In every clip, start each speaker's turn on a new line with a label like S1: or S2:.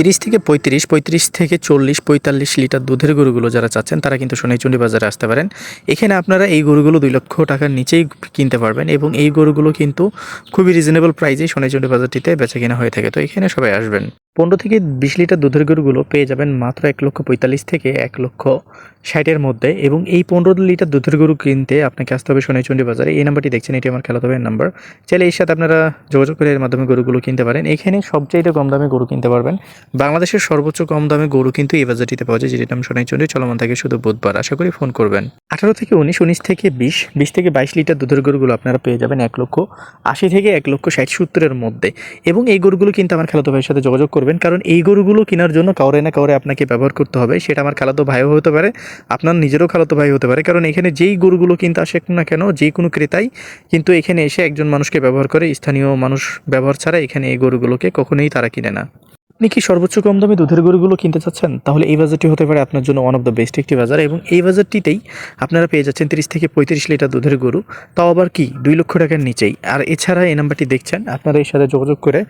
S1: তিরিশ থেকে পঁয়ত্রিশ পঁয়ত্রিশ থেকে চল্লিশ, পঁয়তাল্লিশ লিটার দুধের গরুগুলো যারা চাচ্ছেন, তারা কিন্তু সোনাইচন্ডী বাজারে আসতে পারেন। এখানে আপনারা এই গরুগুলো দুই লক্ষ টাকার নিচেই কিনতে পারবেন এবং এই গরুগুলো কিন্তু খুবই রিজনেবল প্রাইসেই সোনাইচন্ডী বাজারটিতে বেচা কেনা হয়ে থাকে। তো এখানে সবাই আসবেন। পনেরো থেকে বিশ লিটার দুধের গরুগুলো পেয়ে যাবেন মাত্র এক লক্ষ পঁয়তাল্লিশ থেকে এক লক্ষ ষাটের মধ্যে এবং এই পনেরো লিটার দুধের গরু কিনতে আপনাকে আসতে হবে সোনাইচন্ডী বাজারে। এই নাম্বারটি দেখছেন, এটি আমার খেলাতে নাম্বার। চাইলে এর সাথে আপনারা যোগাযোগ করে এর মাধ্যমে গরুগুলো কিনতে পারেন। এখানে সবচাইতে কম দামে গরু কিনতে পারবেন। বাংলাদেশের সর্বোচ্চ কম দামে গরু কিন্তু এই বাজারটিতে পাওয়া যায়, যেটির নাম সোনাইচন্ডী। চলমান থাকে শুধু বুধবার আশা করি ফোন করবেন। আঠারো থেকে উনিশ উনিশ থেকে বিশ বিশ থেকে বাইশ লিটার দুধের গরুগুলো আপনারা পেয়ে যাবেন এক লক্ষ আশি থেকে এক লক্ষ ষাট সত্তরের মধ্যে। এবং এই গরুগুলো কিন্তু আমার খালাতো ভাইয়ের সাথে যোগাযোগ করবেন, কারণ এই গরুগুলো কেনার জন্য কাউরে না কাউরে আপনাকে ব্যবহার করতে হবে। সেটা আমার খালাতো ভাইও হতে পারে, আপনার নিজেরও খালাতো ভাই হতে পারে। কারণ এখানে যেই গরুগুলো কিনতে আসে না কেন, যে কোনো ক্রেতাই কিন্তু এখানে এসে একজন মানুষকে ব্যবহার করে। স্থানীয় মানুষ ব্যবহার ছাড়া এখানে এই গরুগুলোকে কখনোই তারা কিনে না। আপনি কি সর্বোচ্চ কম দামে দুধের গরুগুলো কিনতে চাচ্ছেন? তাহলে এই বাজারটি হতে পারে আপনার জন্য ওয়ান অফ দ্য বেস্ট একটি বাজার এবং এই বাজারটিতেই আপনারা পেয়ে যাচ্ছেন তিরিশ থেকে পঁয়ত্রিশ লিটার দুধের গরু। তাও আবার কি? দুই লক্ষ টাকার নিচেই। আর এছাড়া এই নাম্বারটি দেখছেন, আপনারা এর সাথে যোগাযোগ করে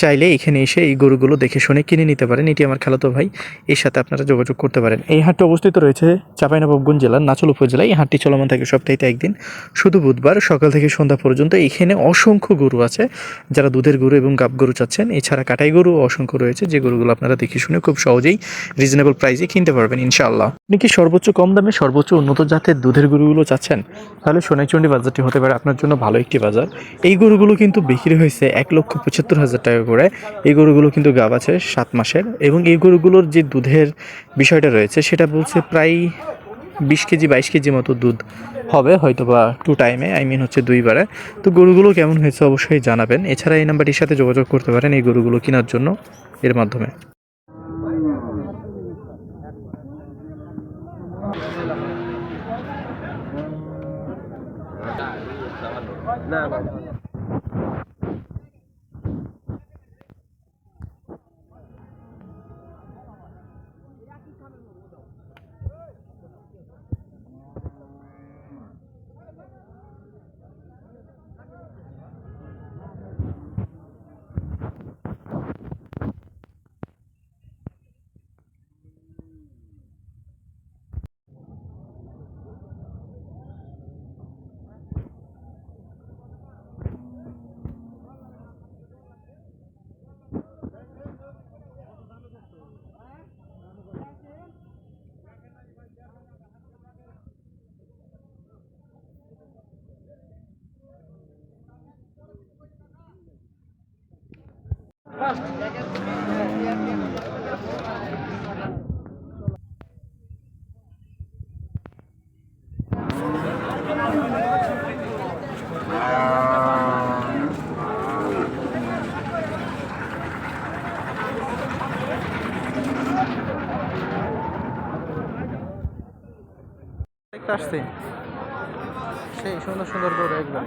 S1: চাইলে এখানে এসে এই গরুগুলো দেখে শুনে কিনে নিতে পারেন। এটি আমার খালাতো ভাই, এর সাথে আপনারা যোগাযোগ করতে পারেন। এই হাটটি অবস্থিত রয়েছে চাঁপাইনবাবগঞ্জ জেলার নাচল উপজেলায়। এই হাটটি চলমান থাকে সপ্তাহে একদিন। শুধু বুধবার, সকাল থেকে সন্ধ্যা পর্যন্ত এখানে অসংখ্য গরু আছে যারা দুধের গরু এবং গাব গরু চাচ্ছেন। এছাড়া কাটাই গরু অসংখ্য রয়েছে। যে গরুগুলো আপনারা দেখে শুনে খুব সহজেই রিজনেবল প্রাইসে কিনতে পারবেন, ইনশাআল্লাহ। আপনি কি সর্বোচ্চ কম দামে সর্বোচ্চ উন্নত জাতের দুধের গরুগুলো চাচ্ছেন? তাহলে সোনাইচন্ডী বাজারটি হতে পারে আপনার জন্য ভালো একটি বাজার। এই গরুগুলো কিন্তু বিক্রি হয়েছে এক লক্ষ পঁচাত্তর হাজার টাকা করে। এই গরুগুলো কিন্তু গাব আছে সাত মাসের এবং এই গরুগুলোর যে দুধের বিষয়টা রয়েছে, সেটা বলছে প্রায় বিশ কেজি, বাইশ কেজি মতো দুধ হবে হয়তো বা টু টাইমে আই মিন হচ্ছে দুইবারে। তো গরুগুলো কেমন হয়েছে অবশ্যই জানাবেন। এছাড়া এই নাম্বারটির সাথে যোগাযোগ করতে পারেন এই গরুগুলো কেনার জন্য এর মাধ্যমে। একটা আসছে। সেই সুন্দর সুন্দর করে একদম।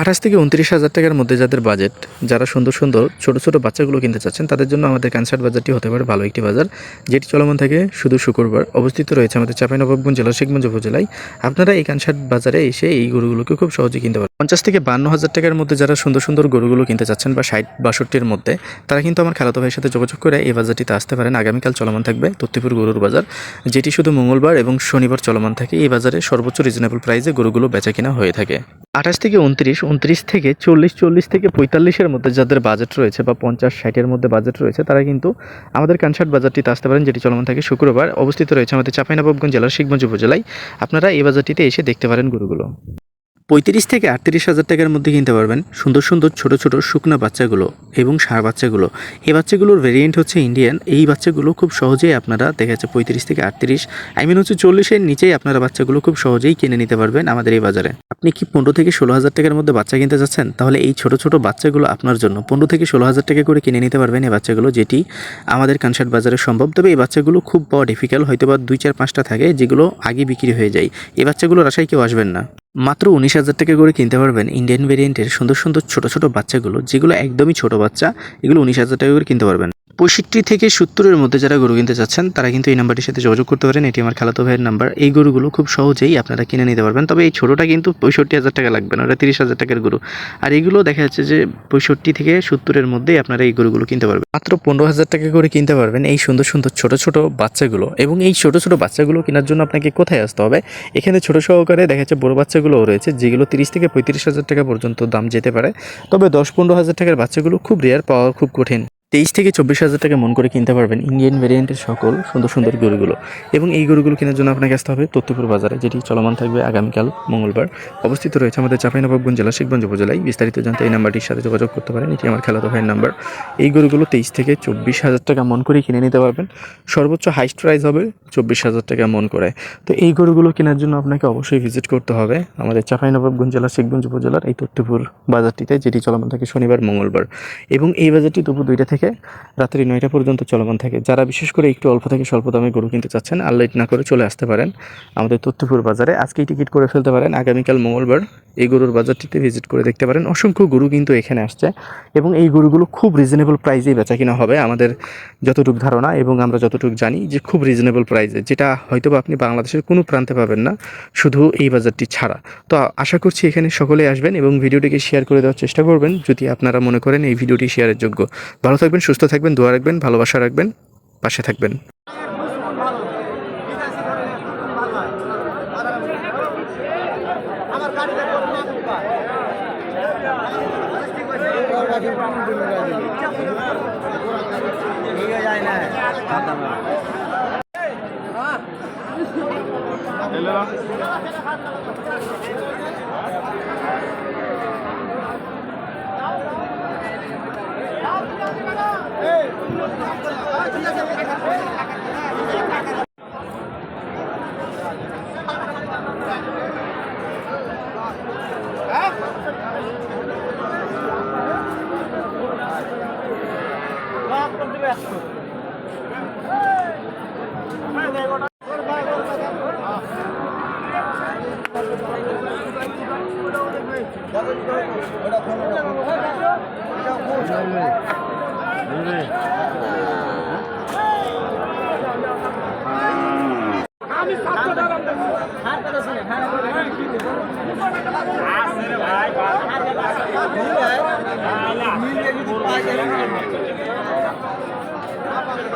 S1: আঠাশ থেকে উনত্রিশ হাজার টাকার মধ্যে যাদের বাজেট যারা সুন্দর সুন্দর ছোট ছোট বাচ্চাগুলো কিনতে চাচ্ছেন, তাদের জন্য আমাদের ক্যান্সার বাজারটি হতে পারে ভালো একটি বাজার। যেটি চলমান থাকে শুধু শুক্রবার, অবস্থিত রয়েছে আমাদের চাঁপাইনবাবগঞ্জ জেলার শেখগঞ্জ উপজেলায়। আপনারা এই ক্যান্সার বাজারে এসে এই গরুগুলোকে খুব সহজে কিনতে পারেন পঞ্চাশ থেকে বান্ন হাজার টাকার মধ্যে যারা সুন্দর সুন্দর গরুগুলো কিনতে চাচ্ছেন বা ষাট, বাষট্টির মধ্যে, তারা কিন্তু আমার খালাতো ভাইয়ের সাথে যোগাযোগ করে এই বাজারটিতে আসতে পারেন। আগামীকাল চলমান থাকবে তত্তিপুর গরুর বাজার, যেটি শুধু মঙ্গলবার এবং শনিবার চলমান থাকে। এই বাজারে সর্বোচ্চ রিজনেবল প্রাইসে গরুগুলো বেচা কিনা হয়ে থাকে। আঠাশ থেকে উনত্রিশ উনত্রিশ থেকে চল্লিশ চল্লিশ থেকে পঁয়তাল্লিশের মধ্যে যাদের বাজেট রয়েছে বা পঞ্চাশ, ষাটের মধ্যে বাজেট রয়েছে, তারা কিন্তু আমাদের কানসার্ট বাজারটিতে আসতে পারেন, যেটি চলমান থাকে শুক্রবার। অবস্থিত রয়েছে আমাদের চাঁপাইনবাবগঞ্জ জেলার শিখগঞ্জ উপজেলায়। আপনারা এই বাজারটিতে এসে দেখতে পারেন গরুগুলো। পঁয়ত্রিশ থেকে আটত্রিশ হাজার টাকার মধ্যে কিনতে পারবেন সুন্দর সুন্দর ছোট ছোট শুকনা বাচ্চাগুলো এবং ষাঁড় বাচ্চাগুলো। এই বাচ্চাগুলোর ভেরিয়েন্ট হচ্ছে ইন্ডিয়ান এই বাচ্চাগুলো খুব সহজেই আপনারা দেখা যাচ্ছে পঁয়ত্রিশ থেকে আটত্রিশ আই মিন হচ্ছে চল্লিশের নিচেই আপনারা বাচ্চাগুলো খুব সহজেই কিনে নিতে পারবেন আমাদের এই বাজারে। আপনি কি পনেরো থেকে ষোলো হাজার টাকার মধ্যে বাচ্চা কিনতে চাচ্ছেন? তাহলে এই ছোট ছোট বাচ্চাগুলো আপনার জন্য পনেরো থেকে ষোলো হাজার টাকা করে কিনে নিতে পারবেন এই বাচ্চাগুলো, যেটি আমাদের কানসার্ট বাজারে সম্ভব। তবে এই বাচ্চাগুলো খুব পাওয়া ডিফিকাল্ট হয়তো বা দুই চার পাঁচটা থাকে, যেগুলো আগে বিক্রি হয়ে যায়। এই বাচ্চাগুলোর আশায় কেউ আসবেন না। মাত্র উনিশ হাজার টাকা করে কিনতে পারবেন ইন্ডিয়ান ভেরিয়েন্টের সুন্দর সুন্দর ছোট ছোট বাচ্চাগুলো, যেগুলো একদমই ছোট বাচ্চা, এগুলো উনিশ হাজার টাকা করে কিনতে পারবেন। পঁয়ষট্টি থেকে সত্তরের মধ্যে যারা গরু কিনতে চাচ্ছেন, তারা কিন্তু এই নাম্বারটির সাথে যোগাযোগ করতে পারেন। এটি আমার খালাতো ভাইয়ের নাম্বার। এই গরুগুলো খুব সহজেই আপনারা কিনে নিতে পারবেন। তবে এই ছোটোটা কিন্তু পঁয়ষট্টি হাজার টাকা লাগবে না, ওটা তিরিশ হাজার টাকার গরু। আর এইগুলো দেখা যাচ্ছে যে পঁয়ষট্টি থেকে সত্তরের মধ্যেই আপনারা এই গরুগুলো কিনতে পারবেন। মাত্র পনেরো হাজার টাকা করে কিনতে পারবেন এই সুন্দর সুন্দর ছোট ছোট বাচ্চাগুলো। এবং এই ছোট ছোট বাচ্চাগুলো কেনার জন্য আপনাকে কোথায় আসতে হবে? এখানে ছোট সহকারে দেখা যাচ্ছে বড় বাচ্চাগুলোও রয়েছে, যেগুলো তিরিশ থেকে পঁয়ত্রিশ হাজার টাকা পর্যন্ত দাম যেতে পারে। তবে দশ পনেরো হাজার টাকার বাচ্চাগুলো খুব রেয়ার পাওয়া খুব কঠিন। তেইশ থেকে চব্বিশ হাজার টাকা মন করে কিনতে পারবেন ইন্ডিয়ান ভেরিয়েন্টের সকল সুন্দর সুন্দর গরুগুলো। এবং এই গরুগুলো কেনার জন্য আপনাকে আসতে হবে তত্ত্বপুর বাজারে, যেটি চলমান থাকবে আগামীকাল মঙ্গলবার। অবস্থিত রয়েছে আমাদের চাঁপাইনবাবগঞ্জ জেলা শিখগঞ্জ উপজেলায়। বিস্তারিত জানতে এই নাম্বারটির সাথে যোগাযোগ করতে পারেন। এটি আমার খেলাতো ভাইয়ের নাম্বার। এই গরুগুলো তেইশ থেকে চব্বিশ হাজার টাকা মন করে কিনে নিতে পারবেন। সর্বোচ্চ হাইস্ট প্রাইস হবে চব্বিশ হাজার টাকা মন করে। তো এই গরুগুলো কেনার জন্য আপনাকে অবশ্যই ভিজিট করতে হবে আমাদের চাঁপাইনবাবগঞ্জ জেলা শিখগঞ্জ উপজেলার এই তত্ত্বপুর বাজারটিতে, যেটি চলমান থাকে শনিবার, মঙ্গলবার। এবং এই বাজারটি দুপুর দুইটা থেকে রাত্রি নয়টা পর্যন্ত চলমান থাকে। যারা বিশেষ করে একটু অল্প থেকে স্বল্প দামে গরু কিনতে চাচ্ছেন, আর লেট না করে চলে আসতে পারেন আমাদের তথ্যপুর বাজারে। আজকেই টিকিট করে ফেলতে পারেন। আগামীকাল মঙ্গলবার এই গরুর বাজারটিতে ভিজিট করে দেখতে পারেন। অসংখ্য গরু কিন্তু এখানে আসছে এবং এই গরুগুলো খুব রিজনেবল প্রাইসেই বেচা কিনা হবে আমাদের যতটুকু ধারণা এবং আমরা যতটুকু জানি যে খুব রিজনেবল প্রাইসে যেটা হয়তো আপনি বাংলাদেশের কোনো প্রান্তে পাবেন না শুধু এই বাজারটি ছাড়া। তো আশা করছি এখানে সকলে আসবেন এবং ভিডিওটিকে শেয়ার করে দেওয়ার চেষ্টা করবেন। যদি আপনারা মনে করেন এই ভিডিওটি শেয়ারের যোগ্য। ভালো থাকবেন সুস্থ থাকবেন দোয়া রাখবেন ভালোবাসা রাখবেন পাশে থাকবেন।
S2: আমি সাতশো টাকা হার কথা শুনে হার ভাই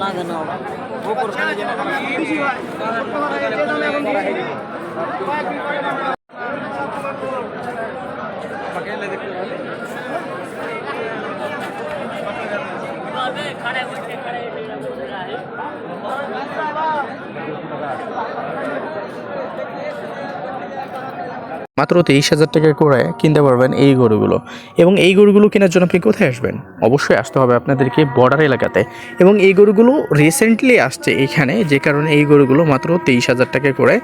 S2: লাগানো
S1: মাত্র তেইশ হাজার টাকা করে কিনতে পারবেন এই গরুগুলো। এবং এই গরুগুলো কেনার জন্য আপনি কোথায় আসবেন? অবশ্যই আসতে হবে আপনাদেরকে বর্ডার এলাকাতে। এবং এই গরুগুলো রিসেন্টলি আসছে এখানে, যে কারণে এই গরুগুলো মাত্র তেইশ হাজার টাকা করে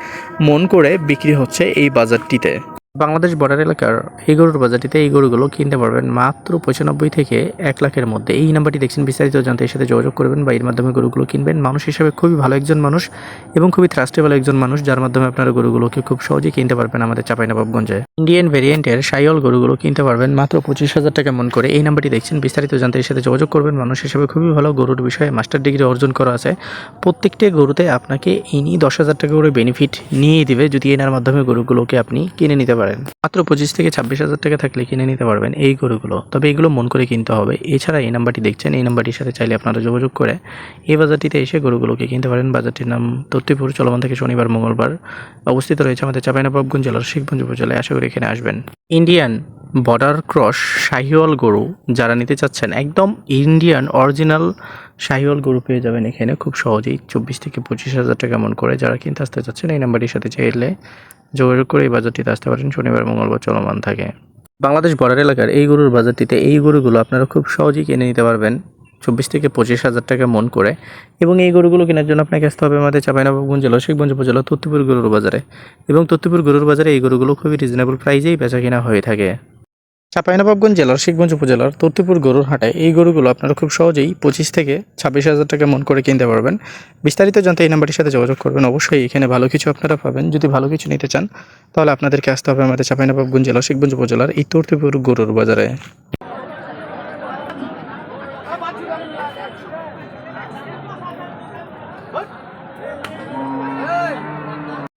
S1: মন করে বিক্রি হচ্ছে এই বাজারটিতে। বাংলাদেশ বর্ডার এলাকার এই গরুর বাজারটিতে এই গরুগুলো কিনতে পারবেন মাত্র পঁচানব্বই থেকে এক লাখের মধ্যে। এই নাম্বারটি দেখছেন, বিস্তারিত জানতে এর সাথে যোগাযোগ করবেন বা এর মাধ্যমে গরুগুলো কিনবেন। মানুষ হিসাবে খুবই ভালো একজন মানুষ এবং খুবই থ্রাস্টেবল একজন মানুষ, যার মাধ্যমে আপনারা গরুগুলোকে খুব সহজেই কিনতে পারবেন আমাদের চাপাইনবাবগঞ্জে। ইন্ডিয়ান ভেরিয়েন্টের সাইল গরুগুলো কিনতে পারবেন মাত্র পঁচিশ হাজার টাকা মন করে। এই নাম্বারটি দেখছেন, বিস্তারিত জানতে এর সাথে যোগাযোগ করবেন। মানুষ হিসাবে খুবই ভালো গরুর বিষয়ে মাস্টার ডিগ্রি অর্জন করা আছে। প্রত্যেকটি গরুতে আপনাকে ইনি দশ হাজার টাকা করে বেনিফিট নিয়ে দিবে যদি এনার মাধ্যমে গরুগুলোকে আপনি কিনে নিতে পারেন। মাত্র পঁচিশ থেকে ছাব্বিশ হাজার টাকা থাকলে কিনে নিতে পারবেন এই গরুগুলো। তবে এগুলো মন করে কিনতে হবে। এছাড়া এই নাম্বারটি দেখছেন, এই নাম্বারটির সাথে চাইলে আপনারা যোগাযোগ করে এই বাজারটিতে এসে গরুগুলোকে কিনতে পারেন। বাজারটির নাম তত্তিপুর চলমান থেকে শনিবার, মঙ্গলবার অবস্থিত রয়েছে আমাদের চাঁপাইনবাবগঞ্জ জেলার শিখগঞ্জ উপজেলায়। আশা করি এখানে আসবেন। ইন্ডিয়ান বর্ডার ক্রস শাহিওয়াল গরু যারা নিতে চাচ্ছেন, একদম ইন্ডিয়ান অরিজিনাল শাহিওয়াল গরু পেয়ে যাবেন এখানে। খুব সহজেই চব্বিশ থেকে পঁচিশ হাজার টাকা মন করে যারা কিনতে আসতে চাচ্ছেন, এই নাম্বারটির সাথে চাইলে যোগাযোগ করে এই বাজারটিতে আসতে পারেন। শনিবার, মঙ্গলবার চলমান থাকে। বাংলাদেশ বর্ডার এলাকার এই গরুর বাজারটিতে এই গরুগুলো আপনারা খুব সহজেই কিনে নিতে পারবেন। চব্বিশ থেকে পঁচিশ হাজার টাকা মন করে। এবং এই গরুগুলো কেনার জন্য আপনাকে আসতে হবে আমাদের চাপাইনবাবগঞ্জ জেলা শেখগঞ্জ উপজেলা তত্তিপুর গরুর বাজারে। এবং তত্তিপুর গরুর বাজারে এই গরুগুলো খুবই রিজনেবল প্রাইজেই বেচা কেনা হয়ে থাকে। চাঁপাইনবাবগঞ্জ জেলার শিখগঞ্জ উপজেলার তুর্তিপুর গরুর হাটে এই গরুগুলো আপনারা খুব সহজেই পঁচিশ থেকে ছাব্বিশ হাজার টাকা মন করে কিনতে পারবেন। বিস্তারিত জানতে এই নাম্বারটির সাথে যোগাযোগ করবেন। অবশ্যই এখানে ভালো কিছু আপনারা পাবেন। যদি ভালো কিছু নিতে চান, তাহলে আপনাদেরকে আসতে হবে আমাদের চাঁপাইনবাবগঞ্জ জেলার শিখগঞ্জ উপজেলার এই তুর্তিপুর গরুর বাজারে।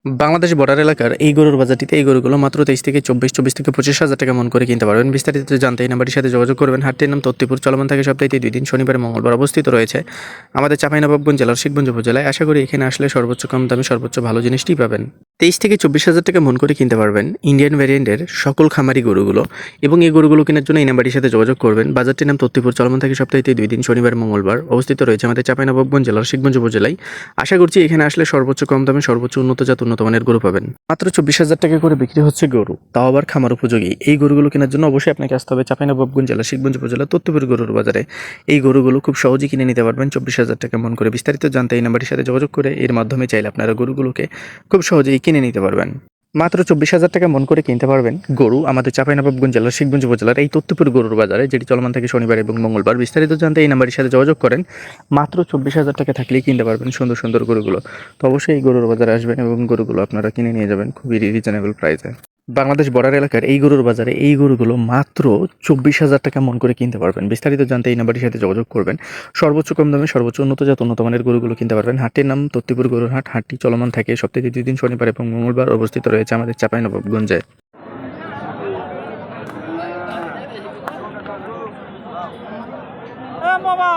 S1: বাংলাদেশ বর্ডার এলাকার এই গরুর বাজারটিতে এই গরুগুলো মাত্র তেইশ থেকে চব্বিশ চব্বিশ থেকে পঁচিশ হাজার টাকা মন করে কিনতে পারবেন। বিস্তারিত জানতে এই সাথে যোগাযোগ করবেন। হাটটির নাম তত্তিপুর চলমান থাকে সপ্তাহে দুই দিন, শনিবার মঙ্গলবার অবস্থিত রয়েছে। আমাদের চাঁপাইনবাবগঞ্জ জেলার শিখগঞ্জ উপজেলায় আশা করি এখানে আসলে সর্বোচ্চ কম দামে সর্বোচ্চ ভালো জিনিসটি পাবেন। তেইশ থেকে চব্বিশ হাজার টাকা মন করে কিনতে পারবেন ইন্ডিয়ান ভ্যারিয়েন্টের সকল খামারি গরুগুলো এবং এই গরুগুলো কেনার জন্য এই নাম্বারটির সাথে যোগাযোগ করবেন। বাজারটির নাম তত্তিপুর চলমান থাকে সপ্তাহে দুই দিন, শনিবার, মঙ্গলবার। অবস্থিত রয়েছে আমাদের চাঁপাইনবাবগঞ্জ জেলার শিখগঞ্জ উপজেলায়। আশা করছি এখানে আসলে সর্বোচ্চ কম দামে সর্বোচ্চ উন্নত জাত, উন্নত মানের গরু পাবেন। মাত্র চব্বিশ হাজার টাকা করে বিক্রি হচ্ছে গরু। তাও আবার খামার উপযোগী। এই গরুগুলো কেনার জন্য অবশ্যই আপনাকে আসতে হবে চাঁপাইনবাবগঞ্জ জেলা শিখগঞ্জ উপজেলা তত্ত্বপুর গরুর বাজারে। এই গরুগুলো খুব সহজেই কিনে নিতে পারবেন। চব্বিশ হাজার টাকা মন করে বিস্তারিত জানতে এই নাম্বারটির সাথে যোগাযোগ করে এর মাধ্যমে চাইলে আপনারা গরুগুলোকে খুব সহজেই কিনে নিতে পারবেন। মাত্র চব্বিশ হাজার টাকা মন করে কিনতে পারবেন। গরু আমাদের চাঁপাইনবাবগঞ্জ জেলার শিখগঞ্জ উপজেলার এই তত্ত্বপুর গরুর বাজারে, যেটি চলমান থাকে শনিবার এবং মঙ্গলবার। বিস্তারিত জানতে এই নাম্বারের সাথে যোগাযোগ করেন। মাত্র চব্বিশ হাজার টাকা থাকলেই কিনতে পারবেন সুন্দর সুন্দর গরুগুলো। তো অবশ্যই এই গরুর বাজারে আসবেন এবং গরুগুলো আপনারা কিনে নিয়ে যাবেন খুবই রিজনেবল প্রাইসে বাংলাদেশ বর্ডার এলাকার এই গরুর বাজারে এই গরুগুলো মাত্র চব্বিশ হাজার টাকা মন করে কিনতে পারবেন। বিস্তারিত জানতে এই নাম্বারটির সাথে যোগাযোগ করবেন। সর্বোচ্চ কম দামে সর্বোচ্চ উন্নত জাত, উন্নত মানের গরুগুলো কিনতে পারবেন। হাটের নাম তত্তিপুর গরুর হাট হাটটি চলমান থাকে সপ্তাহে দুই দিন, শনিবার এবং মঙ্গলবার অবস্থিত রয়েছে আমাদের চাঁপাইনবাবগঞ্জে। বাবা!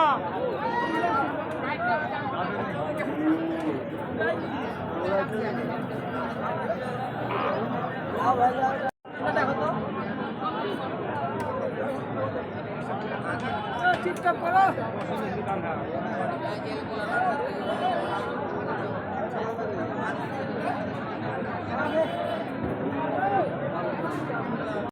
S1: ঠিকঠাক করো